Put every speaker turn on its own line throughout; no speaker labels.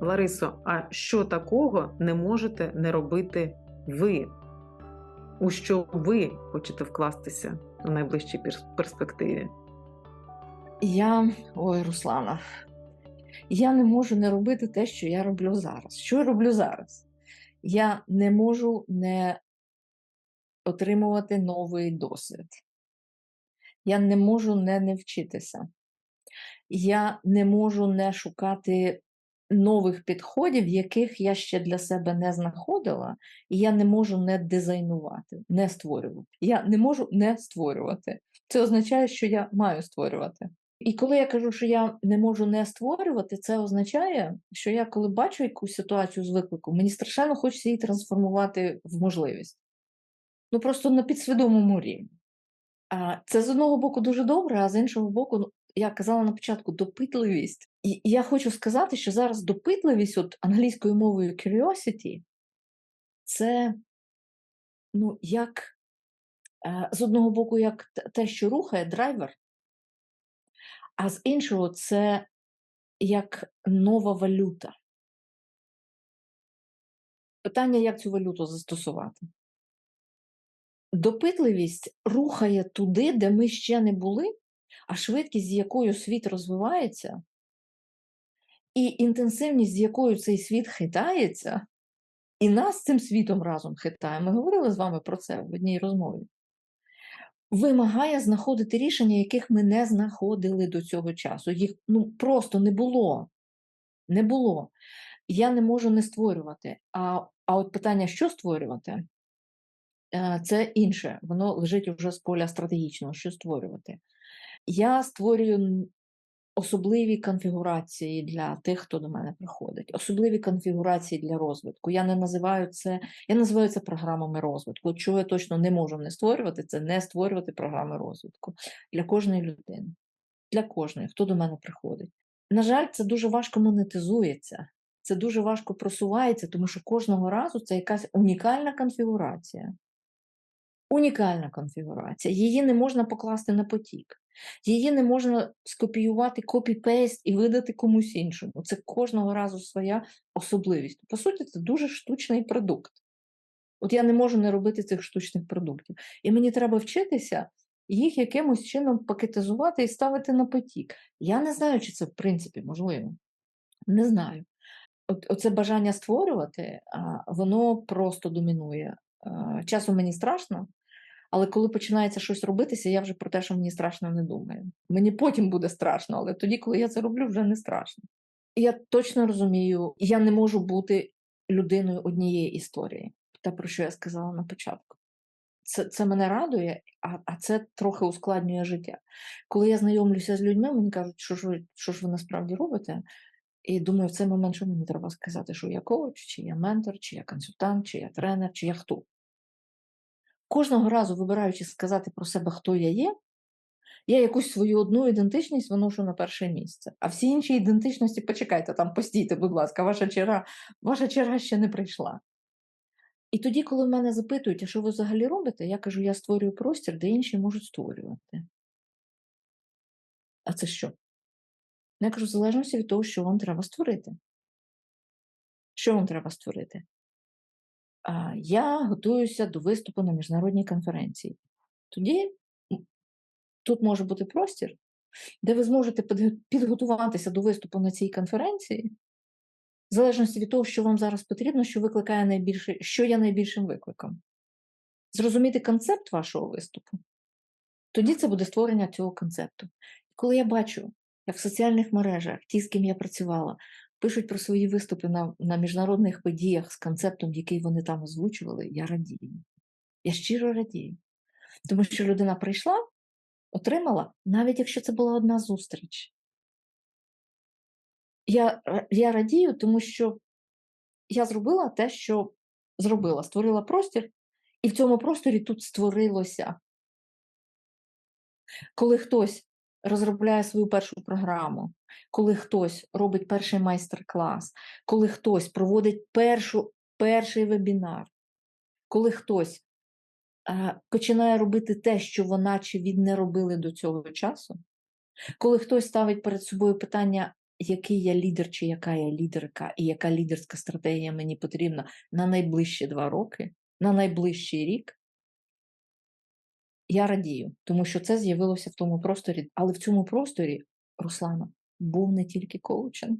Ларисо, а що такого не можете не робити ви? У що ви хочете вкластися у найближчій перспективі?
Я, ой, Руслана, я не можу не робити те, що я роблю зараз. Що я роблю зараз? Я не можу не отримувати новий досвід. Я не можу не, не вчитися. Я не можу не шукати нових підходів, яких я ще для себе не знаходила, і я не можу не дизайнувати, не створювати. Я не можу не створювати. Це означає, що я маю створювати. І коли я кажу, що я не можу не створювати, це означає, що я, коли бачу якусь ситуацію з викликом, мені страшенно хочеться її трансформувати в можливість. Ну просто на підсвідомому рівні. А це з одного боку дуже добре, а з іншого боку, ну, я казала на початку, допитливість. І я хочу сказати, що зараз допитливість, от англійською мовою curiosity, це ну, як е, з одного боку, як те, що рухає драйвер, а з іншого, це як нова валюта. Питання, як цю валюту застосувати. Допитливість рухає туди, де ми ще не були, а швидкість, з якою світ розвивається, і інтенсивність, з якою цей світ хитається, і нас цим світом разом хитає. Ми говорили з вами про це в одній розмові. Вимагає знаходити рішення, яких ми не знаходили до цього часу. Їх ну, просто не було. Не було. Я не можу не створювати. А, а от питання, що створювати, е, це інше. Воно лежить уже з поля стратегічного, що створювати. Я створюю особливі конфігурації для тих, хто до мене приходить, особливі конфігурації для розвитку. Я не називаю це, я називаю це програмами розвитку. Чого я точно не можу не створювати, це не створювати програми розвитку для кожної людини, для кожної, хто до мене приходить. На жаль, це дуже важко монетизується. Це дуже важко просувається, тому що кожного разу це якась унікальна конфігурація. Унікальна конфігурація. Її не можна покласти на потік. Її не можна скопіювати копі-пейст і видати комусь іншому. Це кожного разу своя особливість. По суті, це дуже штучний продукт. От я не можу не робити цих штучних продуктів. І мені треба вчитися їх якимось чином пакетизувати і ставити на потік. Я не знаю, чи це в принципі можливо. Не знаю. От, оце бажання створювати, воно просто домінує. Часом мені страшно, але коли починається щось робитися, я вже про те, що мені страшно не думаю. Мені потім буде страшно, але тоді, коли я це роблю, вже не страшно. Я точно розумію, я не можу бути людиною однієї історії, те, про що я сказала на початку. Це, це мене радує, а, а це трохи ускладнює життя. Коли я знайомлюся з людьми, мені кажуть, що ж ви, що ж ви насправді робите. І думаю, в цей момент, що мені треба сказати, що я коуч, чи я ментор, чи я консультант, чи я тренер, чи я хто. Кожного разу, вибираючи сказати про себе, хто я є, я якусь свою одну ідентичність виношу на перше місце. А всі інші ідентичності, почекайте, там постійте, будь ласка, ваша черга, ваша черга ще не прийшла. І тоді, коли мене запитують, а що ви взагалі робите, я кажу, я створюю простір, де інші можуть створювати. А це що? Я кажу, в залежності від того, що вам треба створити. Що вам треба створити? Я готуюся до виступу на міжнародній конференції. Тоді тут може бути простір, де ви зможете підготуватися до виступу на цій конференції, в залежності від того, що вам зараз потрібно, що викликає найбільше, що є найбільшим викликом. Зрозуміти концепт вашого виступу. Тоді це буде створення цього концепту. Коли я бачу, як в соціальних мережах ті, з ким я працювала, пишуть про свої виступи на, на міжнародних подіях з концептом, який вони там озвучували, я радію. Я щиро радію. Тому що людина прийшла, отримала, навіть якщо це була одна зустріч. Я, я радію, тому що я зробила те, що зробила, створила простір, і в цьому просторі тут створилося. Коли хтось розробляє свою першу програму, коли хтось робить перший майстер-клас, коли хтось проводить першу, перший вебінар, коли хтось е, починає робити те, що вона чи він не робили до цього часу, коли хтось ставить перед собою питання, який я лідер чи яка я лідерка, і яка лідерська стратегія мені потрібна на найближчі два роки, на найближчий рік, я радію, тому що це з'явилося в тому просторі. Але в цьому просторі, Руслана, був не тільки коучинг.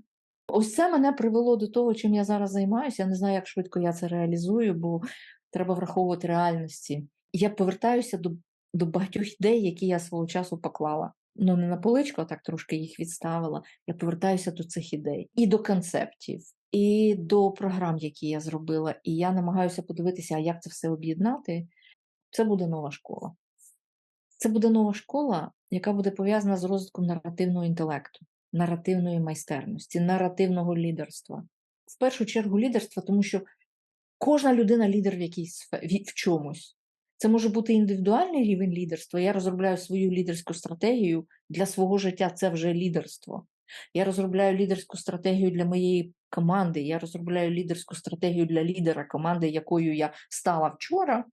Ось це мене привело до того, чим я зараз займаюся. Я не знаю, як швидко я це реалізую, бо треба враховувати реальності. Я повертаюся до, до багатьох ідей, які я свого часу поклала. Ну, не на поличку, а так трошки їх відставила. Я повертаюся до цих ідей і до концептів, і до програм, які я зробила. І я намагаюся подивитися, як це все об'єднати. Це буде нова школа. Це буде нова школа, яка буде пов'язана з розвитком наративного інтелекту, наративної майстерності, наративного лідерства. В першу чергу лідерства, тому що кожна людина лідер в якійсь в чомусь. Це може бути індивідуальний рівень лідерства. Я розробляю свою лідерську стратегію для свого життя. Це вже лідерство. Я розробляю лідерську стратегію для моєї команди. Я розробляю лідерську стратегію для лідера команди, якою я стала вчора.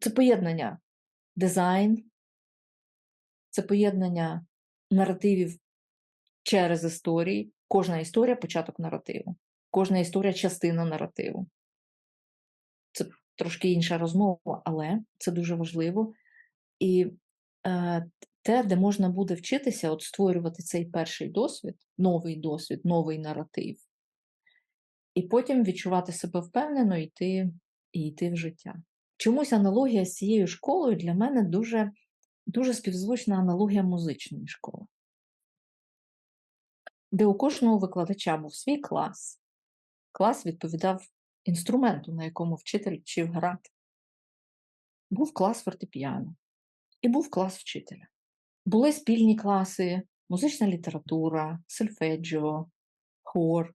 Це поєднання дизайн, це поєднання наративів через історії. Кожна історія початок наративу, кожна історія частина наративу. Це трошки інша розмова, але це дуже важливо. І е, те, де можна буде вчитися, от створювати цей перший досвід, новий досвід, новий наратив, і потім відчувати себе впевнено і йти, і йти в життя. Чомусь аналогія з цією школою для мене дуже, дуже співзвучна аналогія музичної школи, де у кожного викладача був свій клас. Клас відповідав інструменту, на якому вчитель вчив грати. Був клас фортепіано і був клас вчителя. Були спільні класи, музична література, сольфеджіо, хор.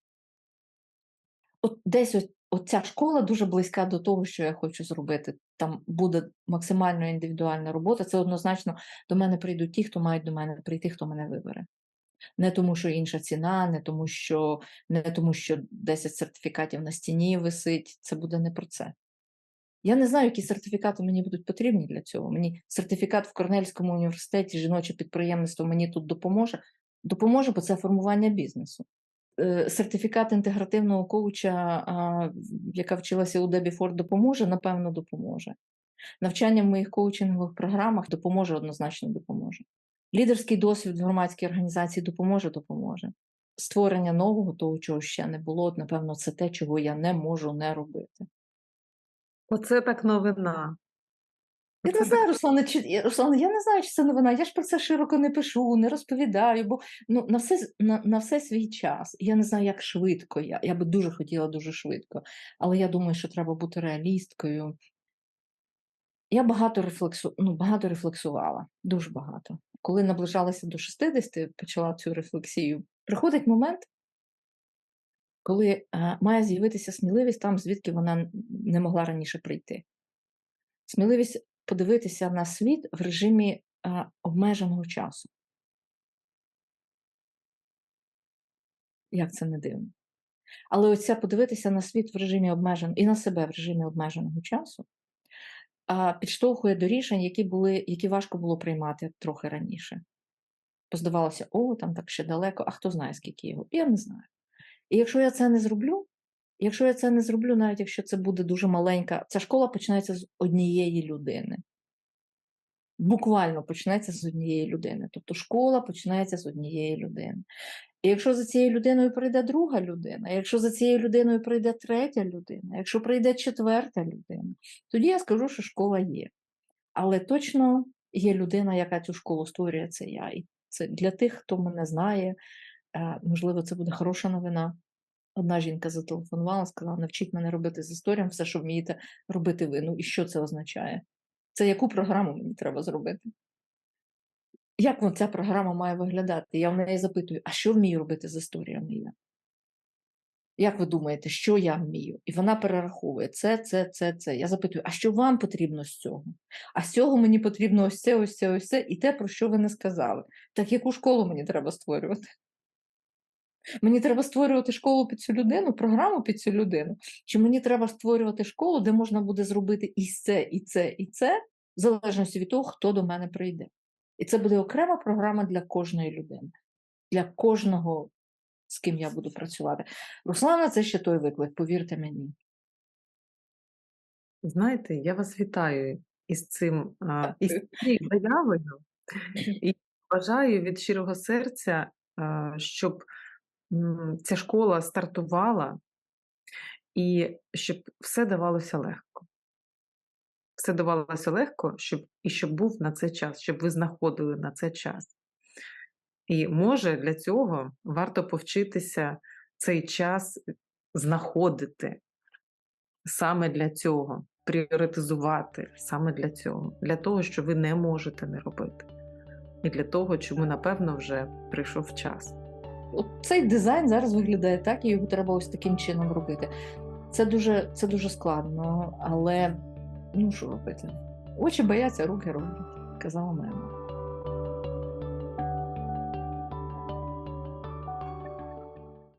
От десь Оця школа дуже близька до того, що я хочу зробити. Там буде максимально індивідуальна робота. Це однозначно до мене прийдуть ті, хто мають до мене прийти, хто мене вибере. Не тому, що інша ціна, не тому, що не тому, що 10 сертифікатів на стіні висить. Це буде не про це. Я не знаю, які сертифікати мені будуть потрібні для цього. Мені сертифікат в Корнельському університеті, жіноче підприємництво мені тут допоможе. Допоможе, бо це формування бізнесу. Е, сертифікат інтегративного коуча, яка вчилася у Дебі Форд, допоможе, напевно, допоможе. Навчання в моїх коучингових програмах допоможе, однозначно допоможе. Лідерський досвід в громадській організації допоможе, допоможе. Створення нового, того, чого ще не було, напевно, це те, чого я не можу не робити.
Оце так новина.
Я не знаю, Руслане, чи Руслане, я не знаю, чи це новина. Я ж про це широко не пишу, не розповідаю, бо ну на все на, на все свій час. Я не знаю, як швидко. Я я би дуже хотіла дуже швидко. Але я думаю, що треба бути реалісткою. Я багато рефлексу, ну, багато рефлексувала, дуже багато. Коли наближалася до 60, почала цю рефлексію. Приходить момент, коли а, має з'явитися сміливість там, звідки вона не могла раніше прийти. Сміливість подивитися на світ в режимі а, обмеженого часу. Як це не дивно. Але оця подивитися на світ в режимі обмеженого і на себе в режимі обмеженого часу а, підштовхує до рішень, які були, які важко було приймати трохи раніше. Поздавалося, о, там так ще далеко, а хто знає, скільки його? Я не знаю. І якщо я це не зроблю, Якщо я це не зроблю, навіть якщо це буде дуже маленька, ця школа починається з однієї людини. Буквально почнеться з однієї людини. Тобто школа починається з однієї людини. І якщо за цією людиною прийде друга людина, якщо за цією людиною прийде третя людина, якщо прийде четверта людина, тоді я скажу, що школа є. Але точно є людина, яка цю школу створює, це я. І це для тих, хто мене знає, е, можливо, це буде хороша новина. Одна жінка зателефонувала, сказала: навчіть мене робити з історіям все, що вмієте робити ви. Ну і що це означає? Це яку програму мені треба зробити? Як ця програма має виглядати? Я в неї запитую, а що вмію робити з історіями я? Як ви думаєте, що я вмію? І вона перераховує це, це, це, це. Я запитую, а що вам потрібно з цього? А з цього мені потрібно ось це, ось це, ось це, і те, про що ви не сказали. Так яку школу мені треба створювати? Мені треба створювати школу під цю людину, програму під цю людину. Чи мені треба створювати школу, де можна буде зробити і це, і це, і це, в залежності від того, хто до мене прийде. І це буде окрема програма для кожної людини, для кожного з ким я буду працювати. Руслана, це ще той виклик, повірте мені.
Знаєте, я вас вітаю із цим із цією заявою і бажаю від щирого серця, щоб ця школа стартувала і щоб все давалося легко. Все давалося легко, щоб і щоб був на це час, щоб ви знаходили на це час. І може для цього варто повчитися цей час знаходити саме для цього, пріоритизувати саме для цього, для того, що ви не можете не робити. І для того, чому, напевно, вже прийшов час.
От цей дизайн зараз виглядає так, і його треба ось таким чином робити. Це дуже, це дуже складно, але ну що робити? Очі бояться, руки роблять, казала мама.